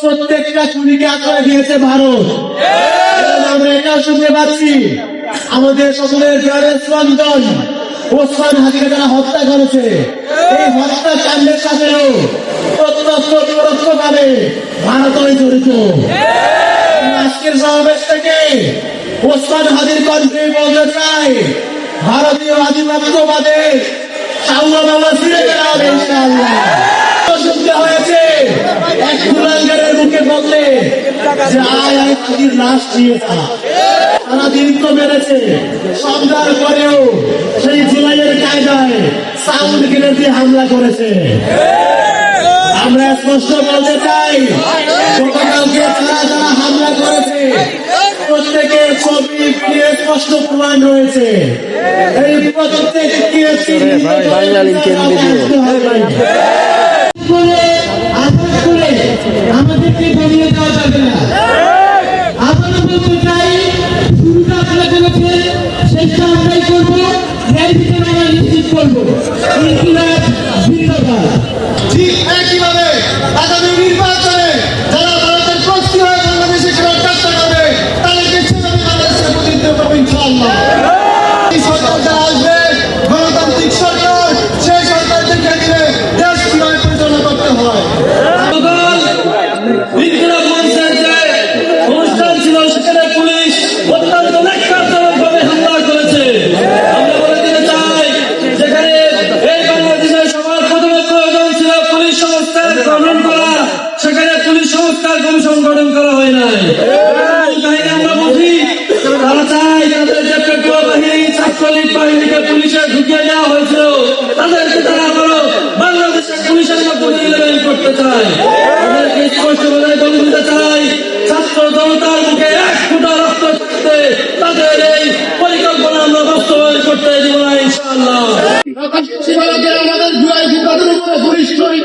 প্রত্যেকটা আশ্রয় দিয়েছে ভারত। আমরা শুনতে পাচ্ছি। আমাদের সকলের ওসমান হাজিকে যারা হত্যা করেছে। এই হত্যাকাণ্ডের সাথেও জড়িত। আজকের সমাবেশ থেকে ওসমান হাজির কণ্ঠে বলতে চাই, ভারতীয় আধিপত্যবাদের সাউলা ফিরে হয়েছে কুলাঙ্গারের মুখে বলতে যে আয় আয় হাজির লাশ নিয়ে যা সারা দিন তো মেরেছে। সন্ধ্যার পরেও সেই জুলাইয়ের কায়দায় সাউন্ড কিনে দিয়ে হামলা করেছে। আমরা স্পষ্ট বলতে চাই গতকালকে তারা যারা হামলা করেছে প্রত্যেকের ছবি দিয়ে স্পষ্ট প্রমাণ রয়েছে। এই প্রত্যেককে বাঙালি আমাদেরকে বেরিয়ে দেওয়া যাবে না? আবারও বলতে চাই শুরুটা আপনারা করেছেন শেষটা আমরাই করব এর ভিতরে আমরা নিশ্চিত করব। ইনকিলাব জিন্দাবাদ। ঠিক একইভাবে আগামী নির্বাচনে যারা ভারতের প্রস্তুতি হয়ে বাংলাদেশে খেলার চেষ্টা করবে তাদেরকে সেভাবে বাংলাদেশের প্রতিনিধিত্ব করবে ইনশাআল্লাহ। এই সরকার যারা আসবে গণতান্ত্রিক সরকার সেই সরকার দেখে দিলে দেশ কীভাবে পরিচালনা করতে হয় বিপ্লব মঞ্চের যে অনুষ্ঠান ছিল সেখানে পুলিশ অত্যন্ত ন্যাক্কারজনকভাবে হামলা করেছে আমরা বলে দিতে চাই যেখানে এই বাংলাদেশের সবার প্রথমে প্রয়োজন ছিল পুলিশ সংস্কার গঠন করা সেখানে সংস্কার কমিশন গঠন করা হয় নাই কাহিনী আমরা বুঝি? তারা চায় তাদের যে পেট্রোল বাহিনী ছাত্রলীগ বাহিনীকে পুলিশে ঢুকিয়ে দেওয়া হয়েছিল তাদেরকে তারা আবারও বাংলাদেশের পুলিশের মধ্যে বিলীন করতে চায়। তাদেরকে স্পষ্ট বলে বলে চাই ছাত্র জনতার মুখে এক ফুটা রক্ত থাকতে তাদের এই পরিকল্পনা আমরা বাস্তবায়ন করতে দিব না ইনশাআল্লাহ।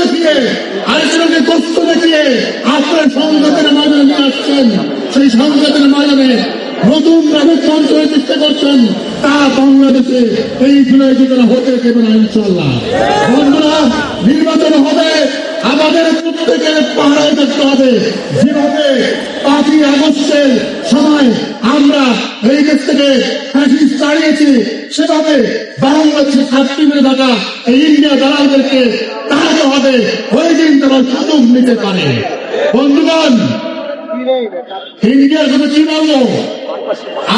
দেখিয়ে আরেকজনকে কষ্ট দেখিয়ে আপনার সংঘাতের নিয়ে আসছেন। সেই সংঘাতের মাঝে নতুন রাজতন্ত্রের চেষ্টা করছেন। তা বাংলাদেশে এই জুলাই হতে বন্ধুরা, নির্বাচন হবে। আমাদের পাহাড়ায় থাকতে হবে। যেভাবে পাঁচই আগস্টের সময় আমরা এই দেশ থেকে তাড়িয়েছি সেভাবে বাংলাদেশে থাকা এই ইন্ডিয়া দালালদেরকে হবে ওই দিন তারা সুযোগ নিতে পারে। বন্ধুগণ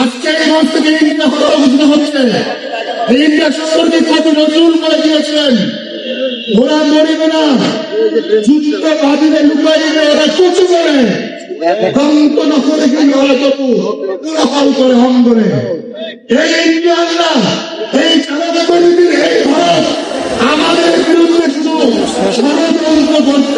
আজকে থেকে ইন্ডিয়া হচ্ছে ইন্ডিয়া সম্পর্কে কত করে দিয়েছেন। ওরা মরিবে না। যুদ্ধ লুকাইবে, ওরা চুচু করে। এই চালাতে পরিধির এই ভারত আমাদের বিরুদ্ধে শুধু ষড়যন্ত্র